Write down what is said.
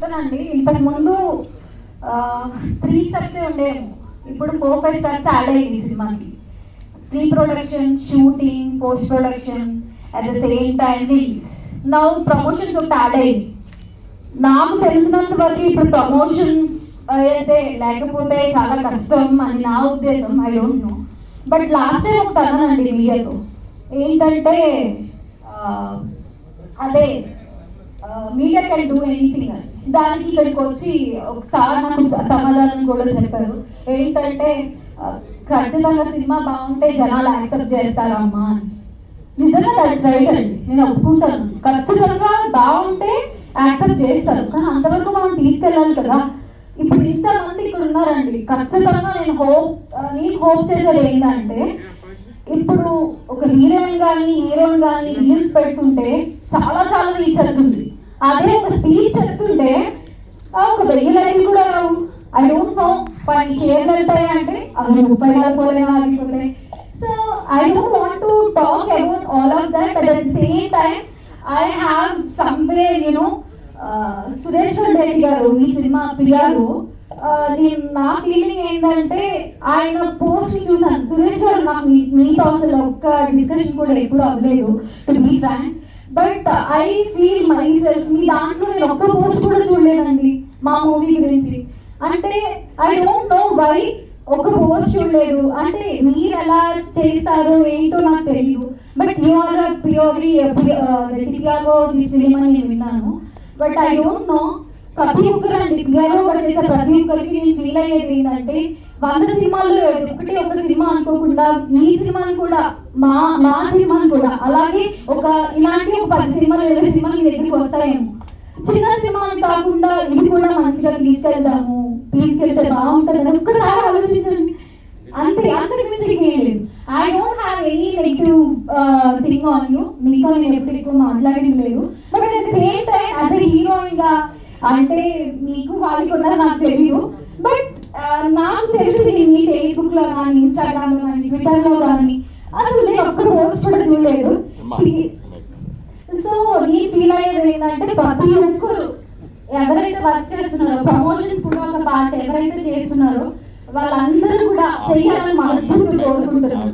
చెప్తానండి. ఇంతకు ముందు త్రీ స్టెప్స్ ఉండేవి. ఇప్పుడు ఫోర్ ఫైవ్ స్టెప్స్ యాడ్ అయ్యింది సినిమాకి. Pre production shooting post production at the same time release. నా ప్రమోషన్స్ ఒకటి యాడ్ అయ్యింది నాకు తెలిసినంత వరకు ఇప్పుడు ప్రమోషన్స్ అయితే లేకపోతే చాలా కష్టం అని నా ఉద్దేశం I don't know. But last time ఒక అన్నానండి మీడియాతో. ఏంటంటే అదే మీడియా కెన్ డూ ఎనీథింగ్. అని దానికి ఇక్కడికి వచ్చి ఒకసారి నాకు సమాధానం కూడా చెప్పారు. ఏంటంటే ఖచ్చితంగా సినిమా బాగుంటే జనాలు యాక్సెప్ట్ చేస్తారమ్మా అని. నిజంగా దట్ రైట్ అండి. నేను ఒప్పుకుంటాను. ఖచ్చితంగా బాగుంటే యాక్సెప్ట్ చేస్తారు. కానీ అంతవరకు మనం తీసుకెళ్ళాలి కదా. ఇప్పుడు ఇంతమంది ఇక్కడ ఉన్నారండి. ఖచ్చితంగా నేను హోప్ నేను హోప్ చేసేది ఏంటంటే ఇప్పుడు ఒక హీరోయిన్ కానీ హీరోయిన్ కానీ రీల్స్ పెడుతుంటే చాలా చాలా రీచ్ అవుతుంది. అదే ఒక స్పీచ్ చెప్తుంటే ఒక వెయ్యి లైన్ కూడా రావు. ఐ డోంట్ నో పని షేర్ వెళ్తాయి అంటే అవి రూపాయలు పోలే ఆగిపోతాయి so I don't want to talk about all of that but at same time I have someway you know Suresh Reddy గారు ఈ సినిమా ప్రియాలో నేను నా ఫీలింగ్ ఏంటంటే ఆయన పోస్ట్ చూసాను. సురేష్ గారు నాకు మీ మీతో అసలు ఒక్క డిస్కషన్ కూడా ఎప్పుడు అవ్వలేదు. To be frank but I feel myself మీ దాంట్లో నేను ఒక్క పోస్ట్ కూడా చూడలేదండి మా మూవీ గురించి. అంటే ఐ డోంట్ నో వై ఒక పోస్ట్ చూడలేదు. అంటే మీరు ఎలా చేస్తారు ఏంటో నాకు తెలియదు బట్ యు ఆర్ ప్యూర్లీ పియాగో దిస్ నేను విన్నాను. బట్ ఐ డోంట్ నో ప్రతి ఒక్కరు అండి కూడా చేసే ప్రతి ఒక్కరికి నేను ఫీల్ అయ్యేది ఏంటంటే వంద సినిమాల్లో ఒకటి ఒక సినిమా అనుకోకుండా మీ సినిమాని కూడా మా మా సినిమాని కూడా అలాగే ఒక ఇలాంటి ఒక పది సినిమాలు ఇరవై సినిమాలు మీ దగ్గరికి వస్తాయేమో. చిన్న సినిమాని కాకుండా ఇది కూడా మంచిగా తీసుకెళ్తాము. తీసుకెళ్తే బాగుంటుంది అని ఒక్కసారి ఆలోచించండి. అంతే అంతకు మించి ఏం లేదు. I don't have any negative thing on you మీతో నేను ఎప్పుడు ఎక్కువ లేదు. But at the same time as హీరోయిన్గా అంటే మీకు వాళ్ళకి ఉన్నారో నాకు తెలియదు. బట్ నాకు తెలిసి నేను మీ ఫేస్బుక్లో కానీ ఇన్స్టాగ్రామ్లో కానీ ట్విట్టర్లో కానీ అసలు నేను ఒక్క పోస్ట్ కూడా చూడలేదు. సో నేను ఫీల్ అయ్యేది ఏంటంటే ప్రతి ఒక్కరు ఎవరైతే వర్క్ చేస్తున్నారో ప్రమోషన్స్ కూడా ఒక పార్ట్ ఎవరైతే చేస్తున్నారో వాళ్ళందరూ కూడా చేయాలని మనస్ఫూర్తి కోరుకుంటున్నారు